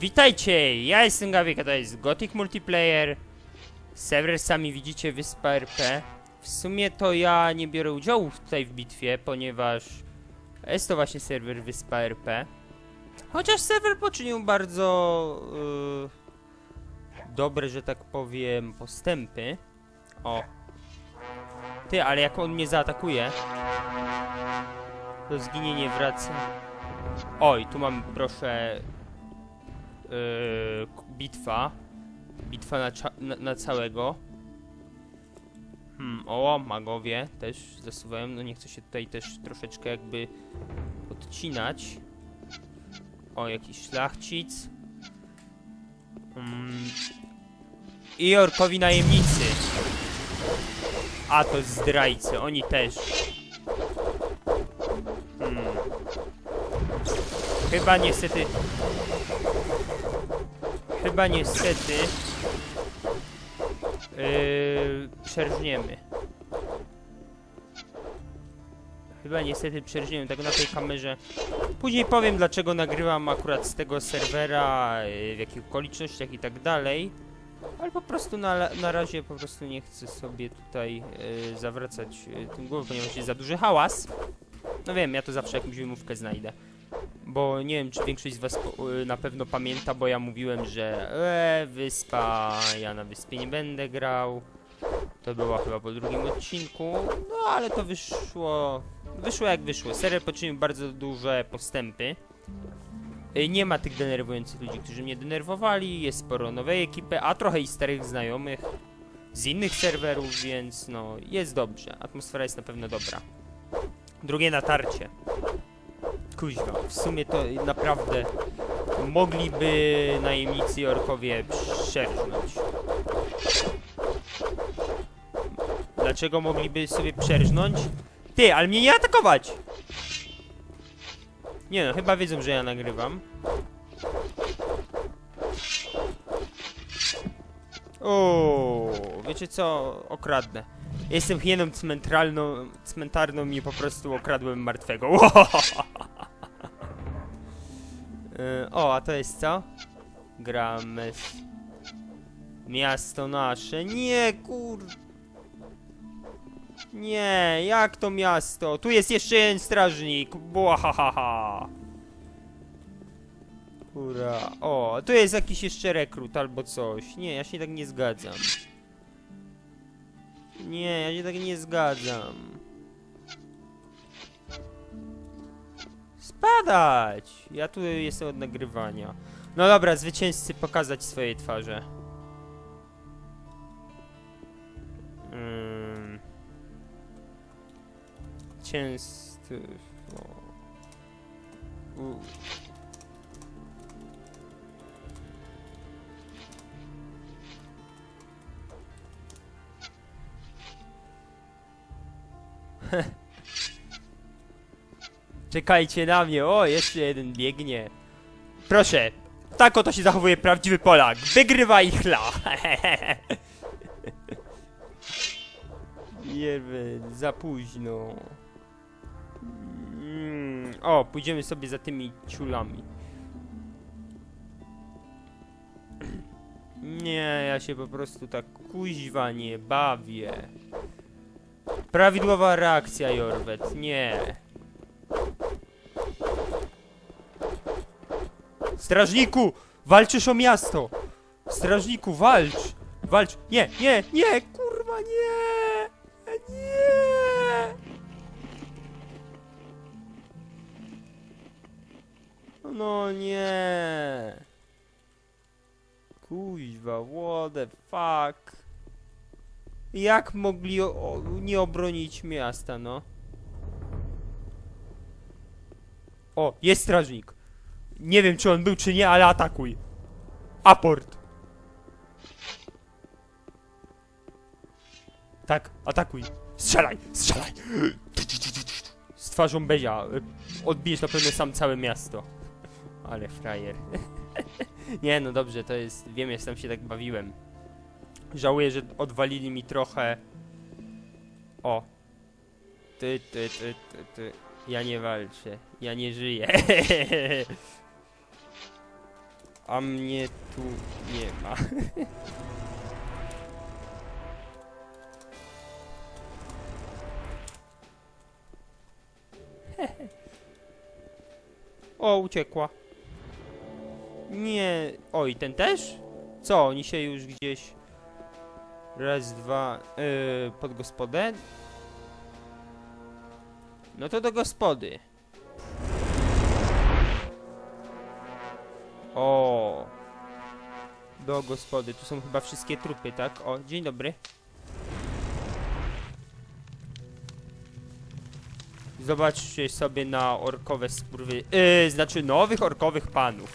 Witajcie, ja jestem Gawik, a to jest Gothic Multiplayer. Serwer sami widzicie, wyspa RP. W sumie to ja nie biorę udziału tutaj w bitwie, ponieważ jest to właśnie serwer wyspa RP. Chociaż serwer poczynił bardzo yy, dobre, że tak powiem, postępy. O. Ty, ale jak on mnie zaatakuje, to zginienie wraca. Oj, tu mam proszę bitwa. Bitwa na, na, na całego. Hmm, o, magowie też zasuwają. No nie chcę się tutaj też troszeczkę jakby odcinać. O, jakiś szlachcic. Mm. I orkowi najemnicy. A, to zdrajcy, oni też. Hmm. Chyba niestety Chyba niestety yy, przerżniemy. Chyba niestety przerżniemy tego na tej kamerze. Później powiem dlaczego nagrywam akurat z tego serwera, yy, w jakich okolicznościach i tak dalej. Ale po prostu na, na razie po prostu nie chcę sobie tutaj yy, zawracać yy, tym głową, ponieważ jest za duży hałas. No wiem, ja to zawsze jakąś wymówkę znajdę. Bo nie wiem, czy większość z was y, na pewno pamięta, bo ja mówiłem, że e, wyspa, ja na wyspie nie będę grał. To było chyba po drugim odcinku, no ale to wyszło, wyszło jak wyszło. Serial poczynił bardzo duże postępy. Y, Nie ma tych denerwujących ludzi, którzy mnie denerwowali, jest sporo nowej ekipy, a trochę i starych znajomych z innych serwerów, więc no, jest dobrze. Atmosfera jest na pewno dobra. Drugie natarcie. Kuźwa, w sumie to naprawdę mogliby najemnicy orkowie przerżnąć. Dlaczego mogliby sobie przerżnąć? Ty, ale mnie nie atakować! Nie no, chyba wiedzą, że ja nagrywam. O, wiecie co? Okradnę. Jestem hieną cmentralną, cmentarną i po prostu okradłem martwego. Y, o, a to jest co? Gramy w... Miasto nasze. Nie, kur... Nie, jak to miasto? Tu jest jeszcze jeden strażnik. Błahahaha. Ura. O, tu jest jakiś jeszcze rekrut albo coś. Nie, ja się tak nie zgadzam. Nie, ja się tak nie zgadzam. Spadać! Ja tu jestem od nagrywania. No dobra, zwycięzcy pokazać swoje twarze. O. U. Czekajcie na mnie, o, jeszcze jeden biegnie. Proszę, tak oto się zachowuje prawdziwy Polak. Wygrywa i chla. Jeden, za późno. Mm, o, pójdziemy sobie za tymi ciulami. Nie, ja się po prostu tak kuźwa nie bawię. Prawidłowa reakcja, Jorwet, nie. Strażniku! Walczysz o miasto! Strażniku, walcz! Walcz! Nie, nie, nie! Kurwa, nie! Nie! No nie! Kuźwa, what the fuck? Jak mogli nie obronić miasta, no? O, jest strażnik! Nie wiem, czy on był, czy nie, ale atakuj. Aport. Tak, atakuj. Strzelaj, strzelaj. Z twarzą Bezia. Odbijesz na pewno sam całe miasto. Ale frajer. nie, no dobrze, to jest... Wiem, ja sam się tak bawiłem. Żałuję, że odwalili mi trochę... O. Ty, ty, ty, ty, ty. Ja nie walczę. Ja nie żyję. A mnie tu nie ma. o, uciekła. Nie. Oj, ten też? Co, oni się już gdzieś. Raz, dwa. Yy, pod gospodę? No to do gospody. Do gospody. Tu są chyba wszystkie trupy, tak? O, dzień dobry. Zobaczcie sobie na orkowe spurwy. Yy, znaczy nowych orkowych panów.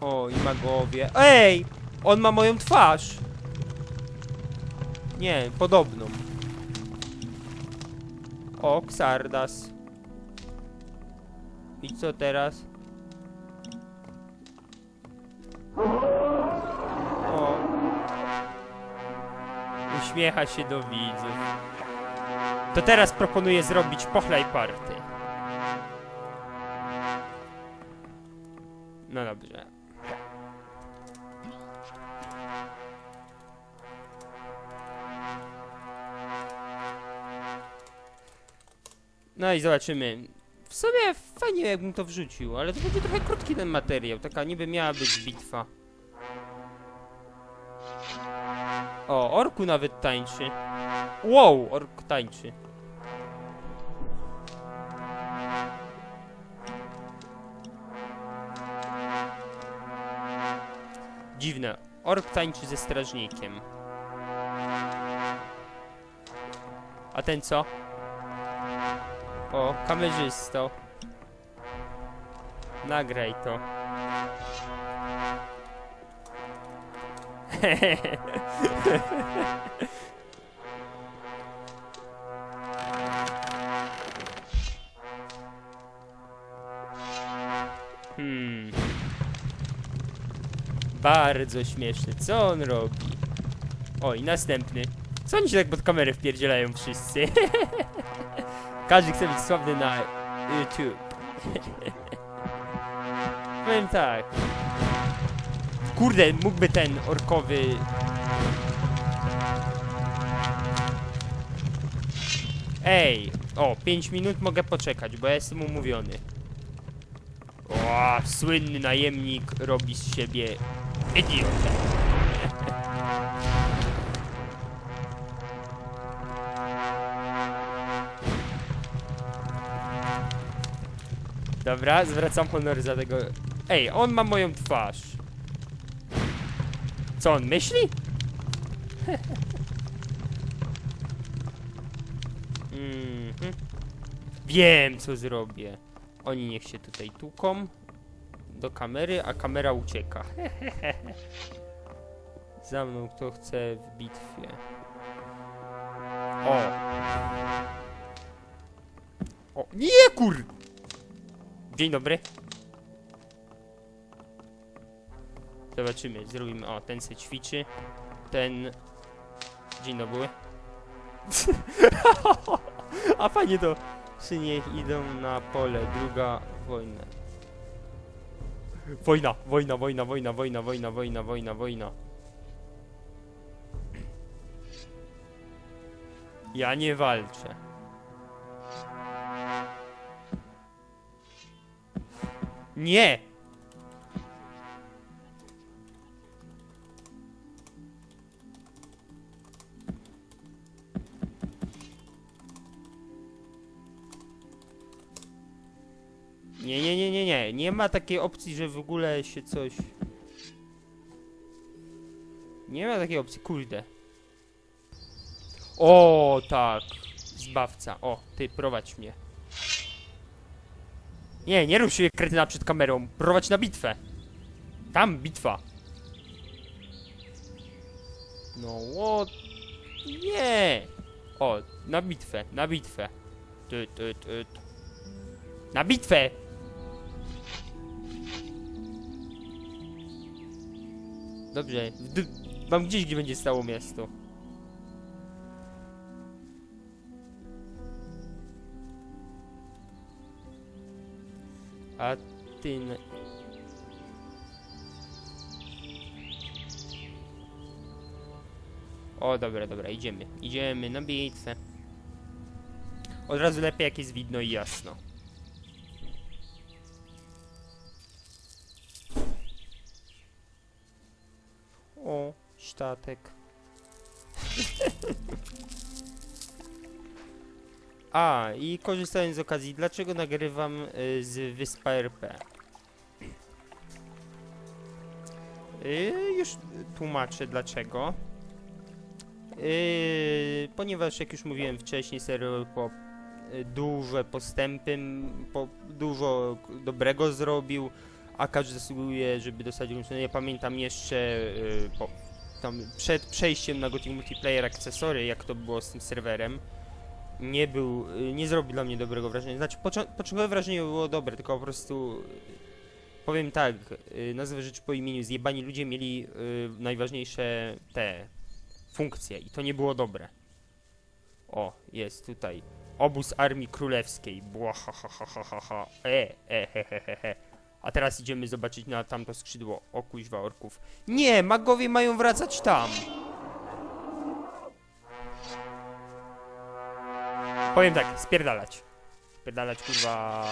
o, i magowie. Ej! On ma moją twarz! Nie, podobną. O, Xardas. I co teraz? Uśmiecha się do widzów. To teraz proponuję zrobić pochlaj party. No dobrze. No i zobaczymy. W sumie fajnie jakbym to wrzucił, ale to będzie trochę krótki ten materiał. Taka niby miała być bitwa. O, orku nawet tańczy. Wow, ork tańczy. Dziwne. Ork tańczy ze strażnikiem. A ten co? O, kamerzysto. Nagraj to. hmm. Bardzo śmieszny. Co on robi? Oj, następny. Co oni się tak pod kamerę wpierdzielają wszyscy? Każdy chce być sławny na YouTube. Powiem tak. Kurde, mógłby ten orkowy... Ej! O, 5 minut mogę poczekać, bo ja jestem umówiony. O, słynny najemnik robi z siebie idiotę. Dobra, zwracam honor za tego. Ej, on ma moją twarz. Co on myśli? Mhm. Wiem, co zrobię. Oni niech się tutaj tuką do kamery, a kamera ucieka. Za mną kto chce w bitwie. O! O, nie kur... Dzień dobry. Zobaczymy, zrobimy. O, ten se ćwiczy. Ten. Dzień dobry. A fajnie to. Czy niech idą na pole. Druga wojna. Wojna, wojna, wojna, wojna, wojna, wojna, wojna, wojna, wojna. Ja nie walczę. Nie! Nie, nie, nie, nie, nie. Nie ma takiej opcji, że w ogóle się coś... Nie ma takiej opcji, kurde. O, tak. Zbawca. O, ty, prowadź mnie. Nie, nie rusz się kretyna przed kamerą. Prowadź na bitwę. Tam bitwa. No, o... Nie! O, na bitwę, na bitwę. Ty, ty, ty. ty. Na bitwę! Dobrze, mam gdzieś, gdzie będzie stało miasto. A ty... n- O, dobra, dobra, idziemy. Idziemy na bitwę. Od razu lepiej jak jest widno i jasno. O, statek. A, i korzystając z okazji, dlaczego nagrywam y, z Wyspa RP? Y, już tłumaczę dlaczego. Y, ponieważ, jak już mówiłem wcześniej, serwer po y, duże postępy, po, dużo dobrego zrobił, a każdy zasługuje, żeby dostać. Ja pamiętam jeszcze y, po, tam przed przejściem na Gothic Multiplayer akcesory, jak to było z tym serwerem nie był, y, nie zrobił dla mnie dobrego wrażenia. Znaczy, począ- początkowe wrażenie było dobre, tylko po prostu y, powiem tak, y, nazwę rzecz po imieniu, zjebani ludzie mieli najważniejsze te funkcje i to nie było dobre. O, jest tutaj. Obóz Armii Królewskiej. Bła. E, e, he, he, he, he. A teraz idziemy zobaczyć na tamto skrzydło. O kuźwa orków. Nie, magowie mają wracać tam. Powiem tak, spierdalać. Spierdalać kurwa.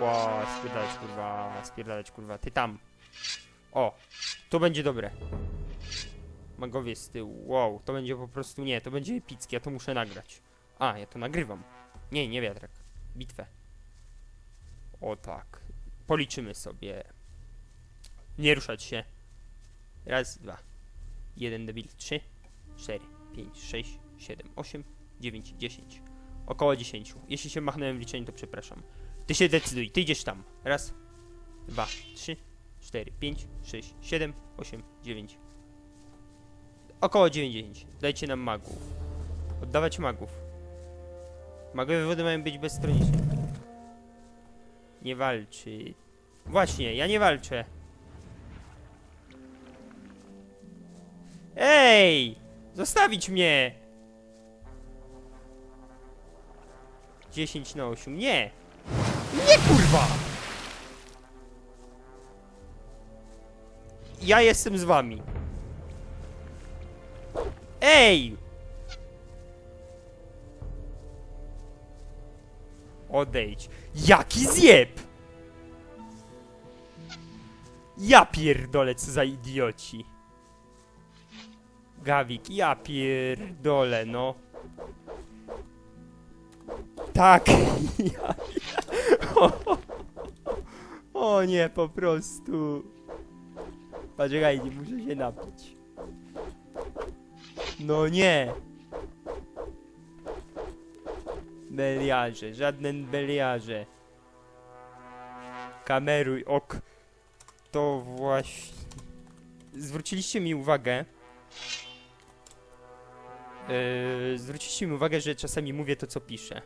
Ło, spierdalać kurwa, spierdalać kurwa. Ty tam. O, to będzie dobre. Magowie z tyłu. Wow, to będzie po prostu nie, to będzie epickie, ja to muszę nagrać. A, ja to nagrywam. Nie, nie wiatrak. Bitwę. O tak. Policzymy sobie. Nie ruszać się. Raz, dwa. Jeden debil. Trzy, cztery, pięć, sześć, siedem, osiem, 9, 10. Około 10. Jeśli się machnąłem w liczeniu, to przepraszam. Ty się decyduj, ty idziesz tam. Raz, dwa, trzy, cztery, pięć, sześć, siedem, osiem, dziewięć. Około 9, 10. Dajcie nam magów. Oddawać magów. Magowie wody mają być bezstronniczni. Nie walczy. Właśnie, ja nie walczę. Ej! Zostawić mnie! 10 na 8. Nie! Nie kurwa! Ja jestem z wami. Ej! Odejdź. Jaki zjeb! Ja pierdolę, co za idioci. Gawik, ja pierdolę, no. Tak. O nie, po prostu. Poczekajcie, muszę się napić. No nie. Beliarze, żadne beliarze. Kameruj, ok. To właśnie... Zwróciliście mi uwagę, Yy, zwróciliście mi uwagę, że czasami mówię to, co piszę.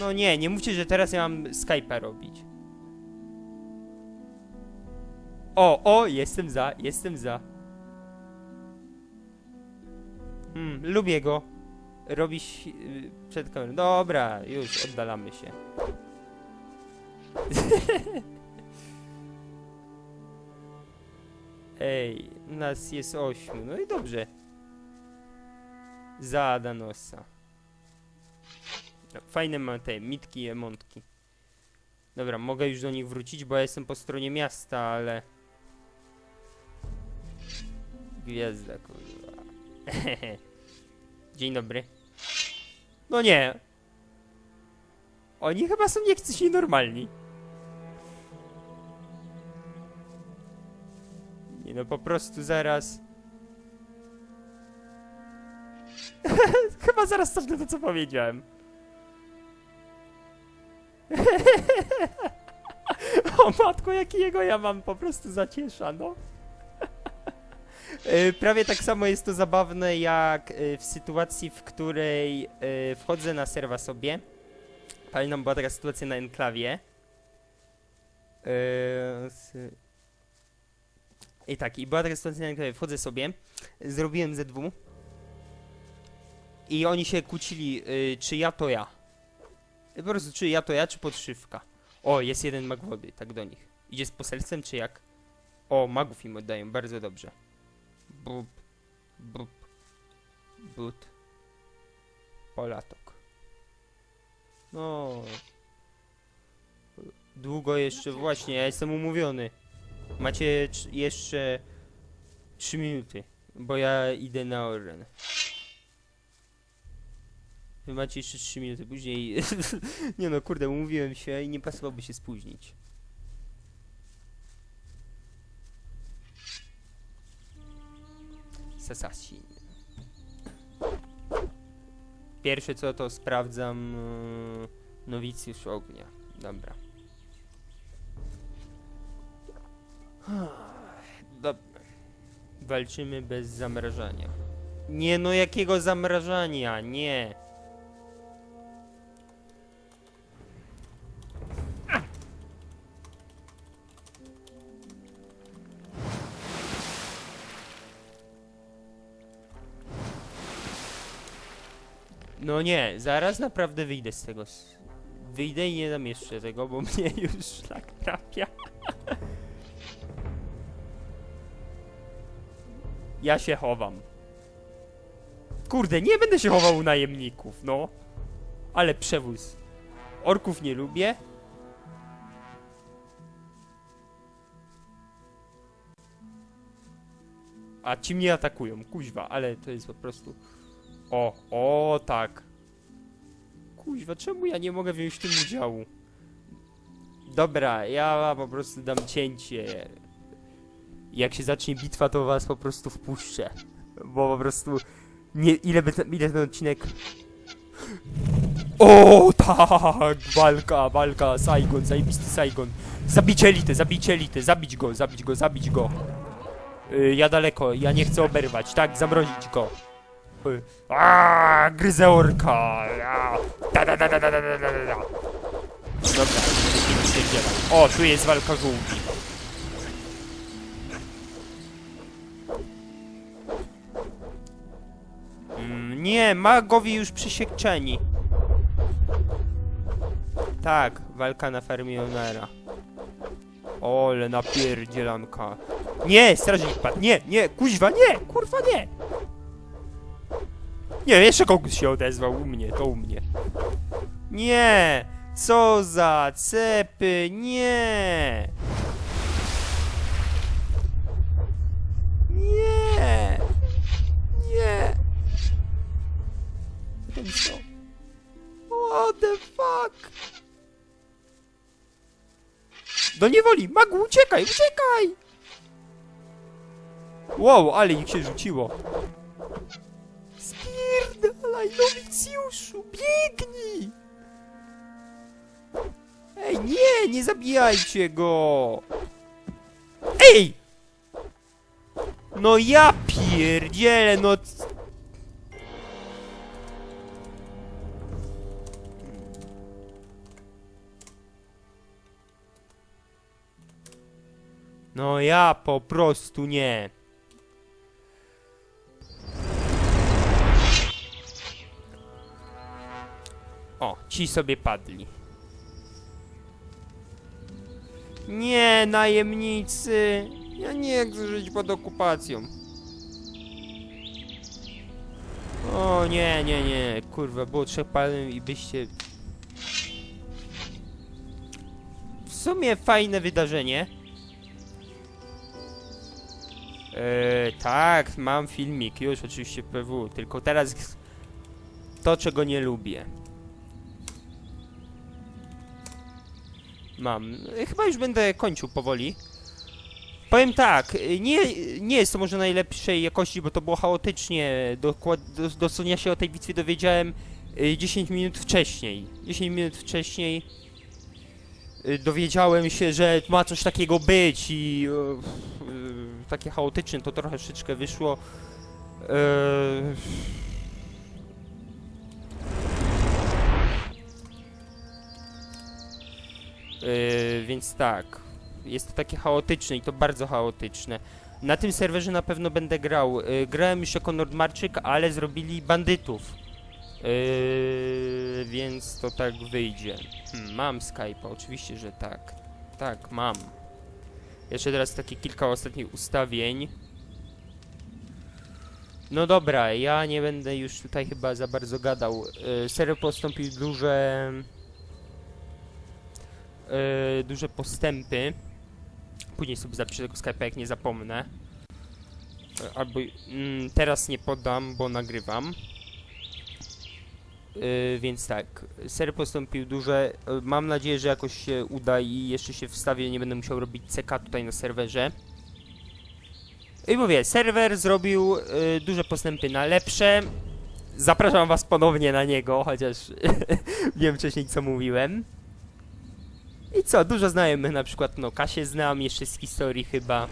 No nie, nie mówcie, że teraz ja mam Skype'a robić. O, o, jestem za, jestem za. Hmm, lubię go. Robić yy, przed kamerą. Dobra, już oddalamy się. Ej, nas jest ośmiu. No i dobrze. Za Adanosa. No, Fajne ma te mitki i emontki. Dobra, mogę już do nich wrócić, bo ja jestem po stronie miasta, ale... Gwiazda, kurwa. Dzień dobry. No nie. Oni chyba są jakiś nienormalni. Nie no, po prostu zaraz... Chyba zaraz cofnę to, co powiedziałem. o matko, jakiego ja mam po prostu zaciesza, no. E, Prawie tak samo jest to zabawne jak e, w sytuacji, w której e, wchodzę na serwa sobie. Pamiętam, była taka sytuacja na enklawie. I tak, i była taka sytuacja na enklawie. Wchodzę sobie, zrobiłem ZW I oni się kłócili, czy ja to ja. Po prostu, czy ja to ja, czy podszywka. O, jest jeden mag wody, tak do nich. Idzie z poselstwem, czy jak? O, magów im oddają, bardzo dobrze. Bub, bub, but, polatok. No. Długo jeszcze, właśnie, ja jestem umówiony. Macie jeszcze 3 minuty, bo ja idę na Oren. Wy macie jeszcze 3 minuty później. nie no, kurde, umówiłem się i nie pasowałoby się spóźnić. Sasasin. Pierwsze co to sprawdzam yy, nowicjusz ognia. Dobra. Dobra. Walczymy bez zamrażania. Nie no, jakiego zamrażania? Nie. No nie, zaraz naprawdę wyjdę z tego. Wyjdę i nie dam jeszcze tego, bo mnie już szlak trafia. Ja się chowam. Kurde, nie będę się chował u najemników, no. Ale przewóz. Orków nie lubię. A ci mnie atakują, kuźwa, ale to jest po prostu... O, o tak. Kuźwa, czemu ja nie mogę wziąć w tym udziału? Dobra, ja po prostu dam cięcie. Jak się zacznie bitwa, to was po prostu wpuszczę. Bo po prostu... Nie, ile, by ile ten odcinek... O tak! Walka, walka, Saigon, zajebisty Saigon. Zabicie elity, zabicie elity, zabić go, zabić go, zabić go. Y, ja daleko, ja nie chcę oberwać, tak, zamrozić go. Y, Aaa, gryzę orka. Da, da, da, da, da, da, da, da, da. Dobra, się. O, tu jest walka żółwi. Mm, nie, magowie już przysiekczeni. Tak, walka na Fermionera. Ole, napierdzielanka. Nie, strażnik padł. Nie, nie, kuźwa, nie, kurwa, nie. Nie, jeszcze kogoś się odezwał u mnie, to u mnie. Nie, co za cepy, nie. Nie. Nie. Co? What the fuck? Do niewoli! Magu, uciekaj, uciekaj! Wow, ale ich się rzuciło. Nowicjuszu, biegnij! Ej, nie, nie zabijajcie go! Ej! No ja pierdzielę, no... No ja po prostu nie. Ci sobie padli. Nie, najemnicy! Ja nie chcę żyć pod okupacją. O nie, nie, nie, kurwa, było trzech palem i byście... W sumie fajne wydarzenie. Eee, tak, mam filmik, już oczywiście PW, tylko teraz to, czego nie lubię. Mam. Chyba już będę kończył powoli. Powiem tak, nie, nie jest to może najlepszej jakości, bo to było chaotycznie. Dokład, dosłownie ja się o tej bitwie dowiedziałem e, 10 minut wcześniej. 10 minut wcześniej e, dowiedziałem się, że ma coś takiego być i e, takie chaotyczne to troszeczkę wyszło. E, Yy, więc tak, jest to takie chaotyczne i to bardzo chaotyczne. Na tym serwerze na pewno będę grał. Yy, grałem już jako Nordmarczyk, ale zrobili bandytów. Yy, więc to tak wyjdzie. Hmm, mam Skype'a, oczywiście, że tak. Tak, mam. Jeszcze teraz takie kilka ostatnich ustawień. No dobra, ja nie będę już tutaj chyba za bardzo gadał. Yy, postąpił duże... Yy, duże postępy. Później sobie zapiszę tego Skype'a, jak nie zapomnę. Yy, Albo mm, teraz nie podam, bo nagrywam. Yy, więc tak, ser postąpił duże. Yy, mam nadzieję, że jakoś się uda i jeszcze się wstawię, nie będę musiał robić CK tutaj na serwerze. I mówię, serwer zrobił yy, duże postępy na lepsze. Zapraszam was ponownie na niego, chociaż wiem wcześniej co mówiłem. I co, dużo znajomych, na przykład no Kasię znam, jeszcze z historii chyba.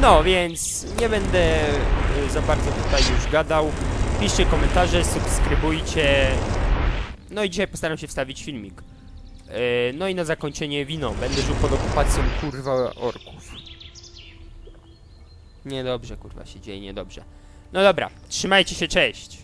No, więc nie będę y, za bardzo tutaj już gadał. Piszcie komentarze, subskrybujcie. No i dzisiaj postaram się wstawić filmik. Yy, no i na zakończenie wino. Będę żył pod okupacją kurwa orków. Niedobrze kurwa się dzieje, niedobrze. No dobra, trzymajcie się, cześć.